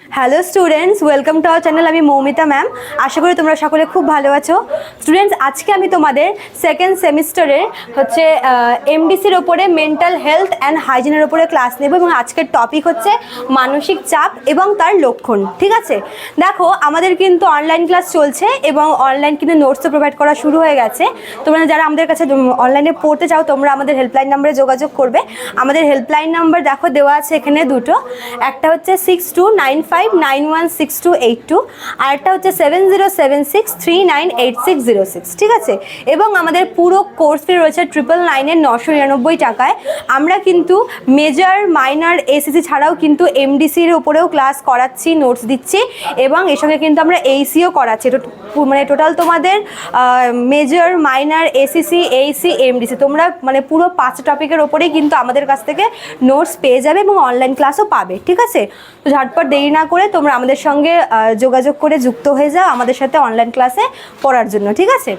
Hello students welcome to our channel আমি Moumita ma'am আশা করি তোমরা সকলে খুব ভালো আছো। স্টুডেন্টস আজকে আমি তোমাদের সেকেন্ড সেমিস্টারের হচ্ছে এমডিসির ওপরে মেন্টাল হেলথ অ্যান্ড হাইজিনের ওপরে ক্লাস নেব এবং আজকের টপিক হচ্ছে মানসিক চাপ এবং তার লক্ষণ। ঠিক আছে? দেখো, আমাদের কিন্তু অনলাইন ক্লাস চলছে এবং অনলাইন কিন্তু নোটসও প্রোভাইড করা শুরু হয়ে গেছে। তোমরা যারা আমাদের কাছে অনলাইনে পড়তে চাও, তোমরা আমাদের হেল্পলাইন নাম্বারে যোগাযোগ করবে। আমাদের হেল্পলাইন নাম্বার দেখো, দেওয়া আছে এখানে দুটো। একটা হচ্ছে six two nine five nine one six two eight two আর একটা হচ্ছে seven zero seven six three nine eight six zero six, ঠিক আছে? এবং আমাদের পুরো কোর্স ফি রয়েছে ট্রিপল নাইনের নশো নিরানব্বই টাকায়। আমরা কিন্তু মেজর মাইনার এসিসি ছাড়াও কিন্তু এমডিসির ওপরেও ক্লাস করাচ্ছি নোটস দিচ্ছি এবং এর সঙ্গে কিন্তু আমরা এইসিও করাচ্ছি। মানে টোটাল তোমাদের major minor ACC AEC MDC তোমরা মানে পুরো পাঁচ টপিকের ওপরেই কিন্তু আমাদের কাছ থেকে নোটস পেয়ে যাবে এবং অনলাইন ক্লাসও পাবে, ঠিক আছে? তো ঝটপট দেরি না করে তোমরা আমাদের সঙ্গে যোগাযোগ করে যুক্ত হয়ে যাও আমাদের সাথে অনলাইন ক্লাসে পড়ার জন্য, ঠিক আছে?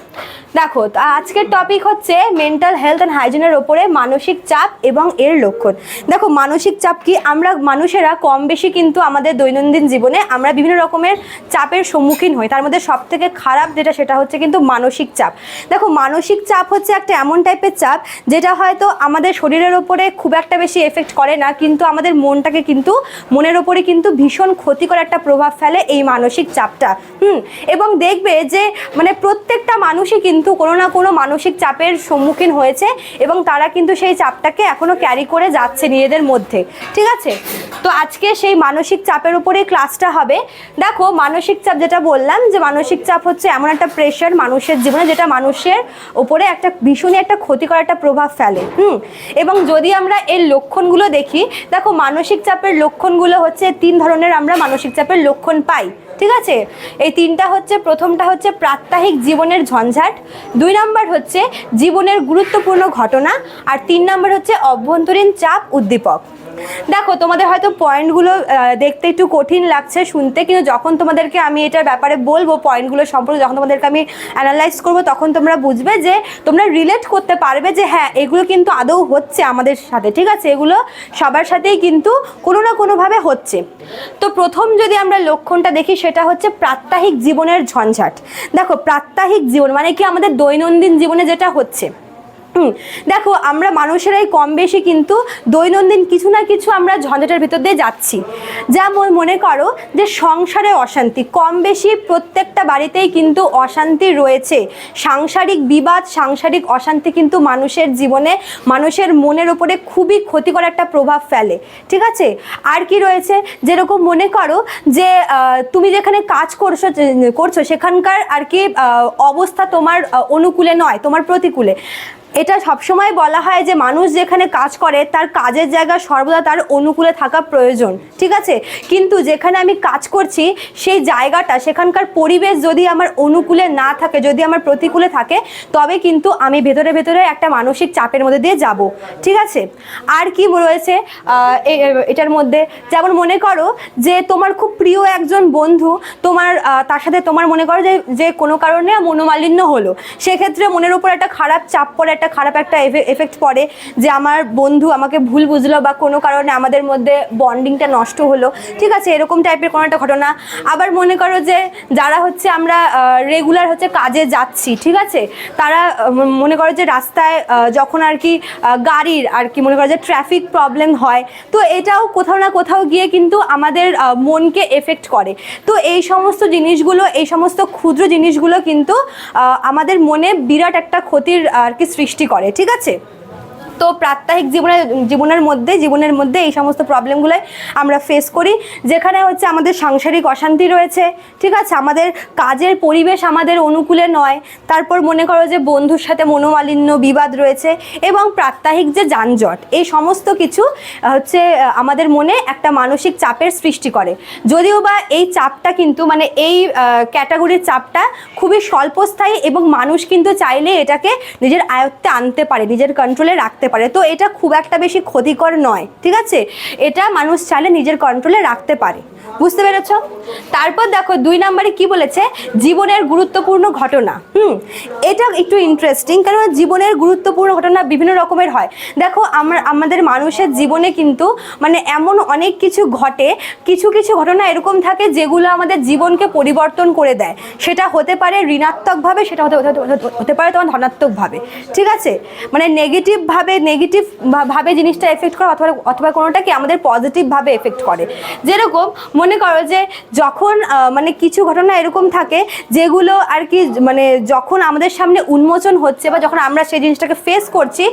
দেখো আজকের টপিক হচ্ছে মেন্টাল হেলথ অ্যান্ড হাইজিনের ওপরে মানসিক চাপ এবং এর লক্ষণ। দেখো, মানসিক চাপ কি? আমরা মানুষেরা কম বেশি কিন্তু আমাদের দৈনন্দিন জীবনে আমরা বিভিন্ন রকমের চাপের সম্মুখীন হই। তার মধ্যে সব থেকে খারাপ যেটা, সেটা হচ্ছে কিন্তু মানসিক চাপ। দেখো, মানসিক চাপ হচ্ছে একটা এমন টাইপের চাপ যেটা হয়তো আমাদের শরীরের ওপরে খুব একটা বেশি এফেক্ট করে না, কিন্তু আমাদের মনটাকে কিন্তু, মনের ওপরে কিন্তু ভীষণ ক্ষতিকর একটা প্রভাব ফেলে এই মানসিক চাপটা, হুম? এবং দেখবে যে মানে প্রত্যেকটা মানুষই কিন্তু কোনো না কোনো মানসিক চাপের সম্মুখীন হয়েছে এবং তারা কিন্তু সেই চাপটাকে এখনও ক্যারি করে যাচ্ছে নিজেদের মধ্যে, ঠিক আছে? তো আজকে সেই মানসিক চাপের উপরে ক্লাসটা হবে। দেখো, মানসিক চাপ যেটা বললাম যে, মানসিক চাপ হচ্ছে এমন একটা প্রেশার মানুষের জীবনে যেটা মানুষের উপরে একটা ভীষণই একটা ক্ষতিকর একটা প্রভাব ফেলে, হুম? এবং যদি আমরা এর লক্ষণগুলো দেখি, দেখো মানসিক চাপের লক্ষণগুলো হচ্ছে তিন ধরনের আমরা মানসিক চাপের লক্ষণ পাই, ঠিক আছে? এই তিনটা হচ্ছে, প্রথমটা হচ্ছে প্রাত্যহিক জীবনের ঝঞ্ঝাট, দুই নম্বর হচ্ছে জীবনের গুরুত্বপূর্ণ ঘটনা, আর তিন নম্বর হচ্ছে অভ্যন্তরীণ চাপ উদ্দীপক। দেখো, তোমাদের হয়তো পয়েন্টগুলো দেখতে একটু কঠিন লাগছে শুনতে, কিন্তু যখন তোমাদেরকে আমি এটার ব্যাপারে বলব পয়েন্টগুলো সম্পর্কে যখন তোমাদেরকে আমি অ্যানালাইজ করব, তখন তোমরা বুঝবে যে তোমরা রিলেট করতে পারবে যে হ্যাঁ এগুলো কিন্তু আদৌ হচ্ছে আমাদের সাথে, ঠিক আছে? এগুলো সবার সাথেই কিন্তু কোনো না কোনোভাবে হচ্ছে। তো প্রথম যদি আমরা লক্ষণটা দেখি, সেটা হচ্ছে প্রাত্যহিক জীবনের ঝঞ্ঝাট। দেখো, প্রাত্যহিক জীবন মানে কি? আমাদের দৈনন্দিন জীবনে যেটা হচ্ছে। দেখো, আমরা মানুষেরাই কম বেশি কিন্তু দৈনন্দিন কিছু না কিছু আমরা ঝঞ্ঝাটের ভিতর দিয়ে যাচ্ছি। যেমন মনে করো যে সংসারে অশান্তি। কম বেশি প্রত্যেকটা বাড়িতেই কিন্তু অশান্তি রয়েছে। সাংসারিক বিবাদ, সাংসারিক অশান্তি কিন্তু মানুষের জীবনে, মানুষের মনের ওপরে খুবই ক্ষতিকর একটা প্রভাব ফেলে। ঠিক আছে? আর কি রয়েছে? যেরকম মনে করো যে তুমি যেখানে কাজ করছ করছ, সেখানকার আর কি অবস্থা তোমার অনুকূলে নয়, তোমার প্রতিকূলে। এটা সবসময় বলা হয় যে মানুষ যেখানে কাজ করে, তার কাজের জায়গা সর্বদা তার অনুকূলে থাকা প্রয়োজন, ঠিক আছে? কিন্তু যেখানে আমি কাজ করছি, সেই জায়গাটা, সেখানকার পরিবেশ যদি আমার অনুকূলে না থাকে, যদি আমার প্রতিকূলে থাকে, তবে কিন্তু আমি ভেতরে ভেতরে একটা মানসিক চাপের মধ্যে দিয়ে যাব, ঠিক আছে? আর কি রয়েছে এটার মধ্যে? যেমন মনে করো যে তোমার খুব প্রিয় একজন বন্ধু, তোমার তার সাথে তোমার মনে করো যে যে কোনো কারণে মনোমালিন্য হলো, সেক্ষেত্রে মনের উপর একটা খারাপ চাপ পড়ে, একটা খারাপ একটা এফেক্ট পড়ে যে আমার বন্ধু আমাকে ভুল বুঝলো বা কোনো কারণে আমাদের মধ্যে বন্ডিংটা নষ্ট হলো। ঠিক আছে, এরকম টাইপের কোনো একটা ঘটনা। আবার মনে করো যে যারা হচ্ছে আমরা রেগুলার হচ্ছে কাজে যাচ্ছি, ঠিক আছে? তারা মনে করো যে রাস্তায় যখন আর কি গাড়ির আর কি মনে করো যে ট্রাফিক প্রবলেম হয়, তো এটাও কোথাও না কোথাও গিয়ে কিন্তু আমাদের মনকে এফেক্ট করে। তো এই সমস্ত জিনিসগুলো, এই সমস্ত ক্ষুদ্র জিনিসগুলো কিন্তু আমাদের মনে বিরাট একটা ক্ষতির আর কি সৃষ্টি করে ঠিক আছে? তো প্রাত্যহিক জীবনের জীবনের মধ্যে জীবনের মধ্যে এই সমস্ত প্রবলেমগুলোই আমরা ফেস করি। যেখানে হচ্ছে আমাদের সাংসারিক অশান্তি রয়েছে, ঠিক আছে? আমাদের কাজের পরিবেশ আমাদের অনুকূলে নয়। তারপর মনে করো যে বন্ধুর সাথে মনোমালিন্য, বিবাদ রয়েছে এবং প্রাত্যহিক যে যানজট, এই সমস্ত কিছু হচ্ছে আমাদের মনে একটা মানসিক চাপের সৃষ্টি করে। যদিও বা এই চাপটা কিন্তু মানে এই ক্যাটাগরির চাপটা খুবই স্বল্পস্থায়ী এবং মানুষ কিন্তু চাইলে এটাকে নিজের আয়ত্তে আনতে পারে, নিজের কন্ট্রোলে রাখতে পারে। তো এটা খুব একটা বেশি ক্ষতিকর নয়, ঠিক আছে? এটা মানুষ চাইলে নিজের কন্ট্রোলে রাখতে পারে। বুঝতে পেরেছ? তারপর দেখো, দুই নম্বরে কি বলেছে? জীবনের গুরুত্বপূর্ণ ঘটনা। হুম, এটা একটু ইন্টারেস্টিং কারণ জীবনের গুরুত্বপূর্ণ ঘটনা বিভিন্ন রকমের হয়। দেখো, আমার, আমাদের মানুষের জীবনে কিন্তু মানে এমন অনেক কিছু ঘটে, কিছু কিছু ঘটনা এরকম থাকে যেগুলো আমাদের জীবনকে পরিবর্তন করে দেয়। সেটা হতে পারে ঋণাত্মকভাবে, সেটা হতে, হতে- পারে তোমার ধনাত্মকভাবে। ঠিক আছে? মানে নেগেটিভভাবে নেগেটিভ ভাবে জিনিসটা এফেক্ট করে অথবা অথবা কোনোটা কি আমাদের পজিটিভভাবে এফেক্ট করে। যেরকম মনে করো যে যখন মানে কিছু ঘটনা এরকম থাকে যেগুলো আর কি মানে যখন আমাদের সামনে উন্মোচন হচ্ছে বা যখন আমরা সেই জিনিসটাকে ফেস করছি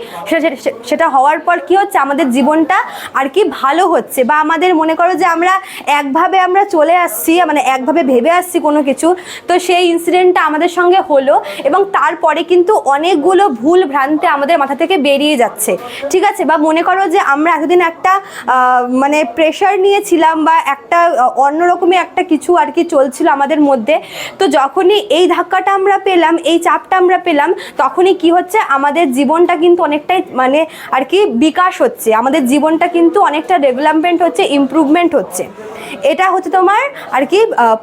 সেটা হওয়ার পর কি হচ্ছে? আমাদের জীবনটা আর কি ভালো হচ্ছে বা আমাদের মনে করো যে আমরা একভাবে আমরা চলে আসছি মানে একভাবে ভেবে আসছি কোনো কিছু। তো সেই ইনসিডেন্টটা আমাদের সঙ্গে হলো এবং তারপরে কিন্তু অনেকগুলো ভুল ভ্রান্তি আমাদের মাথা থেকে বেরিয়ে যাচ্ছে। ঠিক আছে? বা মনে করো যে আমরা এতদিন একটা মানে প্রেশার নিয়েছিলাম বা একটা অন্যরকমই একটা কিছু আর কি চলছিল আমাদের মধ্যে। তো যখনই এই ধাক্কাটা আমরা পেলাম, এই চাপটা আমরা পেলাম, তখনই কি হচ্ছে? আমাদের জীবনটা কিন্তু অনেকটাই মানে আর কি বিকাশ হচ্ছে। আমাদের জীবনটা কিন্তু অনেকটা ডেভেলপমেন্ট হচ্ছে ইমপ্রুভমেন্ট হচ্ছে। এটা হচ্ছে তোমার আর কি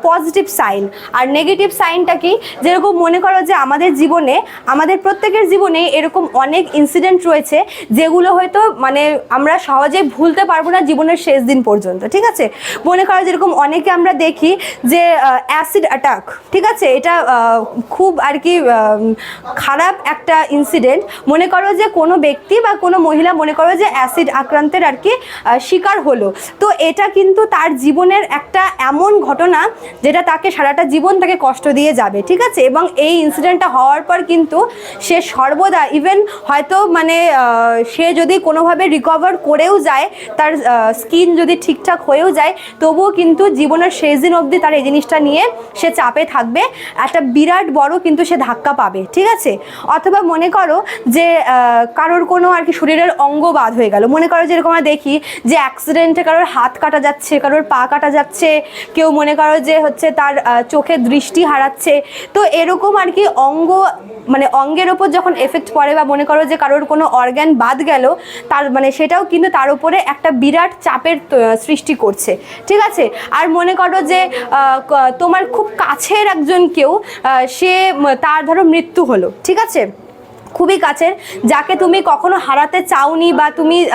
পজিটিভ সাইন আর নেগেটিভ সাইনটা কি? যেরকম মনে করো যে আমাদের জীবনে, আমাদের প্রত্যেকের জীবনে এরকম অনেক ইনসিডেন্ট রয়েছে, যেগুলো হয়তো মানে আমরা সহজে ভুলতে পারব না জীবনের শেষ দিন পর্যন্ত, ঠিক আছে? মনে করো যেরকম অনেকে আমরা দেখি যে অ্যাসিড অ্যাটাক ঠিক আছে? এটা খুব আর কি খারাপ একটা ইনসিডেন্ট মনে করো যে, কোনো ব্যক্তি বা কোনো মহিলা মনে করো যে অ্যাসিড আক্রান্তের আর কি শিকার হলো। তো এটা কিন্তু তার জীবনের একটা এমন ঘটনা যেটা তাকে সারাটা জীবন তাকে কষ্ট দিয়ে যাবে, ঠিক আছে? এবং এই ইনসিডেন্টটা হওয়ার পর কিন্তু সে সর্বদা ইভেন হয়তো মানে সে যদি কোনোভাবে রিকভার করেও যায়, তার স্কিন যদি ঠিকঠাক হয়েও যায় তবুও কিন্তু জীবনের শেষ দিন অবধি তার এই জিনিসটা নিয়ে সে চাপে থাকবে, একটা বিরাট বড় কিন্তু সে ধাক্কা পাবে, ঠিক আছে? অথবা মনে করো যে কারোর কোনো আর কি শরীরের অঙ্গ বাদ হয়ে গেল। মনে করো যেরকম আমরা দেখি যে অ্যাক্সিডেন্টে কারোর হাত কাটা যাচ্ছে, কারোর পা কাটা যাচ্ছে, কেউ মনে করো যে হচ্ছে তার চোখে দৃষ্টি হারাচ্ছে, তো এরকম আর কি অঙ্গ মানে অঙ্গের ওপর যখন এফেক্ট পড়ে বা মনে করো যে কারোর কোনো অর্গ্যান বাদ গেল, তার মানে সেটাও কিন্তু তার উপরে একটা বিরাট চাপের সৃষ্টি করছে, ঠিক আছে আর মনে করো যে তোমার খুব কাছের একজন কেউ সে তার ধরো মৃত্যু হলো, ঠিক আছে? খুবই কাছের, যাকে তুমি কখনো হারাতে চাওনি বা তুমি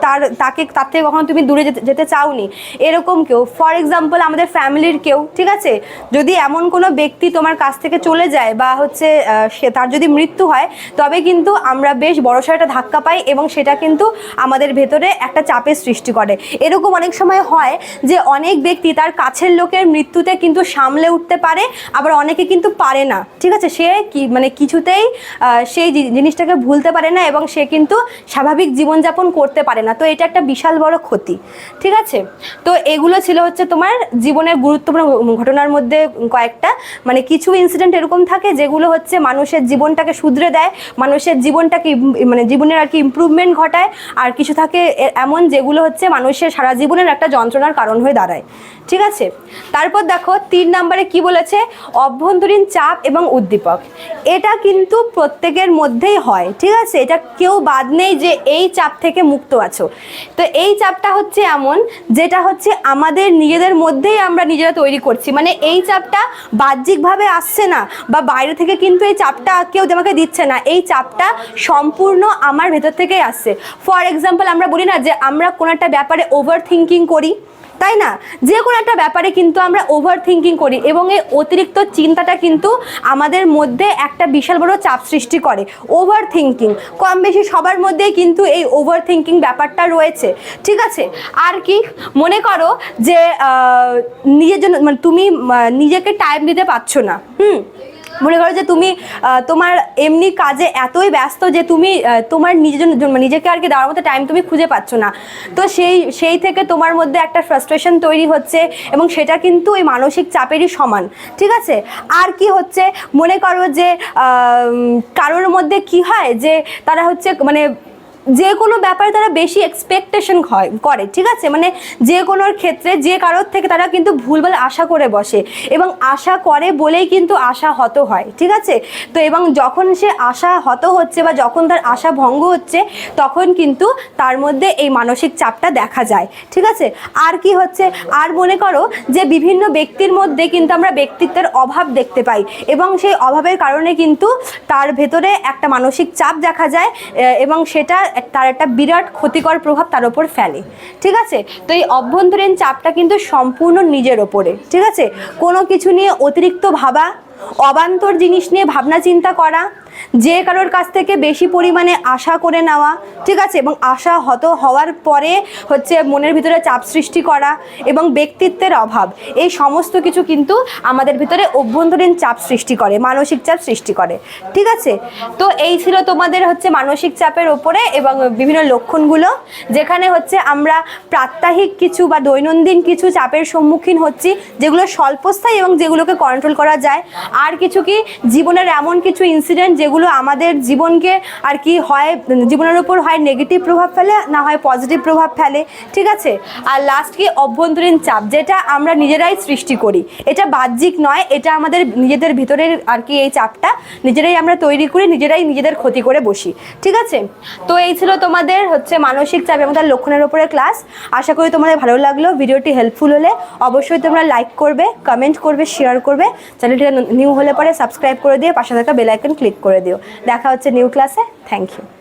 তার, তাকে, তার থেকে কখনো তুমি দূরে যেতে- যেতে চাওনি, এরকম কেউ। ফর এক্সাম্পল আমাদের ফ্যামিলির কেউ, ঠিক আছে? যদি এমন কোনো ব্যক্তি তোমার কাছ থেকে চলে যায় বা হচ্ছে সে, তার যদি মৃত্যু হয়, তবে কিন্তু আমরা বেশ বড়সড় একটা ধাক্কা পাই এবং সেটা কিন্তু আমাদের ভেতরে একটা চাপের সৃষ্টি করে। এরকম অনেক সময় হয় যে অনেক ব্যক্তি তার কাছের লোকের মৃত্যুতে কিন্তু সামলে উঠতে পারে, আবার অনেকে কিন্তু পারে না, ঠিক আছে? সে কি মানে কিছুতেই সেই জিনিসটাকে ভুলতে পারে না এবং সে কিন্তু স্বাভাবিক জীবনযাপন করতে পারে না। তো এটা একটা বিশাল বড় ক্ষতি, ঠিক আছে? তো এগুলো ছিল হচ্ছে তোমার জীবনের গুরুত্বপূর্ণ ঘটনার মধ্যে কয়েকটা। মানে কিছু ইনসিডেন্ট এরকম থাকে যেগুলো হচ্ছে মানুষের জীবনটাকে শুধরে দেয়, মানুষের জীবনটাকে মানে জীবনের আর কি ইম্প্রুভমেন্ট ঘটায়, আর কিছু থাকে এমন যেগুলো হচ্ছে মানুষের সারা জীবনের একটা যন্ত্রণার কারণ হয়ে দাঁড়ায়, ঠিক আছে? তারপর দেখো, তিন নম্বরে কি বলেছে? অভ্যন্তরীণ চাপ এবং উদ্দীপক। এটা কিন্তু প্রত্যেকের মধ্যেই হয়, ঠিক আছে? এটা কেউ বাদ নেই যে এই চাপ থেকে মুক্ত আছো। তো এই চাপটা হচ্ছে এমন, যেটা হচ্ছে আমাদের নিজেদের মধ্যেই আমরা নিজেরা তৈরি করছি। মানে এই চাপটা বাহ্যিকভাবে আসছে না বা বাইরে থেকে কিন্তু এই চাপটা কেউ আমাকে দিচ্ছে না। এই চাপটা সম্পূর্ণ আমার ভেতর থেকেই আসছে। ফর এক্সাম্পল আমরা বলি না যে আমরা কোনো একটা ব্যাপারে ওভার থিঙ্কিং করি। তাই না? যে কোনো একটা ব্যাপারে কিন্তু আমরা ওভার থিঙ্কিং করি এবং এই অতিরিক্ত চিন্তাটা কিন্তু আমাদের মধ্যে একটা বিশাল বড় চাপ সৃষ্টি করে। ওভার থিঙ্কিং কম বেশি সবার মধ্যেই কিন্তু এই ওভার থিঙ্কিং ব্যাপারটা রয়েছে। ঠিক আছে? আর কি? মনে করো যে নিজের জন্য মানে তুমি নিজেকে টাইম দিতে পারছ না। হুম? মনে করো যে তুমি তোমার এমনি কাজে এতই ব্যস্ত যে তুমি তোমার নিজের জন্য জন্য- নিজেকে আর কি দেওয়ার মতো টাইম তুমি খুঁজে পাচ্ছ না। তো সেই সেই থেকে তোমার মধ্যে একটা ফ্রাস্ট্রেশন তৈরি হচ্ছে এবং সেটা কিন্তু ওই মানসিক চাপেরই সমান, ঠিক আছে? আর কি হচ্ছে, মনে করো যে কারোর মধ্যে কি হয় যে তারা হচ্ছে মানে যে কোনো ব্যাপারে তারা বেশি এক্সপেকটেশন হয়, করে, ঠিক আছে? মানে যে কোনোর ক্ষেত্রে যে কারোর থেকে তারা কিন্তু ভুলভাল আশা করে বসে এবং আশা করে বলেই কিন্তু আশা হত হয়, ঠিক আছে? তো এবং যখন সে আশা হত হচ্ছে বা যখন তার আশা ভঙ্গ হচ্ছে, তখন কিন্তু তার মধ্যে এই মানসিক চাপটা দেখা যায়, ঠিক আছে? আর কি হচ্ছে? আর মনে করো যে বিভিন্ন ব্যক্তির মধ্যে কিন্তু আমরা ব্যক্তিত্বের অভাব দেখতে পাই এবং সেই অভাবের কারণে কিন্তু তার ভেতরে একটা মানসিক চাপ দেখা যায় এবং সেটা তার একটা বিরাট ক্ষতিকর প্রভাব তার ওপর ফেলে। ঠিক আছে? তো এই অভ্যন্তরীণ চাপটা কিন্তু সম্পূর্ণ নিজের ওপরে। ঠিক আছে? কোনো কিছু নিয়ে অতিরিক্ত ভাবা অবান্তর জিনিস নিয়ে ভাবনা চিন্তা করা, যে কারোর কাছ থেকে বেশি পরিমাণে আশা করে নেওয়া, ঠিক আছে? এবং আশা হত হওয়ার পরে হচ্ছে মনের ভিতরে চাপ সৃষ্টি করা এবং ব্যক্তিত্বের অভাব। এই সমস্ত কিছু কিন্তু আমাদের ভিতরে অভ্যন্তরীণ চাপ সৃষ্টি করে, মানসিক চাপ সৃষ্টি করে, ঠিক আছে? তো এই ছিল তোমাদের হচ্ছে মানসিক চাপের ওপরে এবং বিভিন্ন লক্ষণগুলো, যেখানে হচ্ছে আমরা প্রাত্যহিক কিছু বা দৈনন্দিন কিছু চাপের সম্মুখীন হচ্ছি, যেগুলো স্বল্পস্থায়ী এবং যেগুলোকে কন্ট্রোল করা যায়। আর কিছু কি? জীবনের এমন কিছু ইনসিডেন্ট যেগুলো আমাদের জীবনকে আর কি হয়, জীবনের উপর হয় নেগেটিভ প্রভাব ফেলে, না হয় পজিটিভ প্রভাব ফেলে, ঠিক আছে? আর লাস্ট কি? অভ্যন্তরীণ চাপ, যেটা আমরা নিজেরাই সৃষ্টি করি। এটা বাহ্যিক নয়, এটা আমাদের নিজেদের ভিতরের আর কি এই চাপটা, নিজেরাই আমরা তৈরি করি, নিজেরাই নিজেদের ক্ষতি করে বসি, ঠিক আছে? তো এই ছিল তোমাদের হচ্ছে মানসিক চাপ এবং তার লক্ষণের উপরে ক্লাস আশা করি তোমাদের ভালো লাগল, ভিডিওটি হেল্পফুল হলে অবশ্যই তোমরা লাইক করবে কমেন্ট করবে শেয়ার করবে, চ্যানেলটিকে নিউ হলে পরে সাবস্ক্রাইব করে দিও, পাশে থাকা বেল আইকন ক্লিক করে দিও। দেখা হচ্ছে নিউ ক্লাসে থ্যাংক ইউ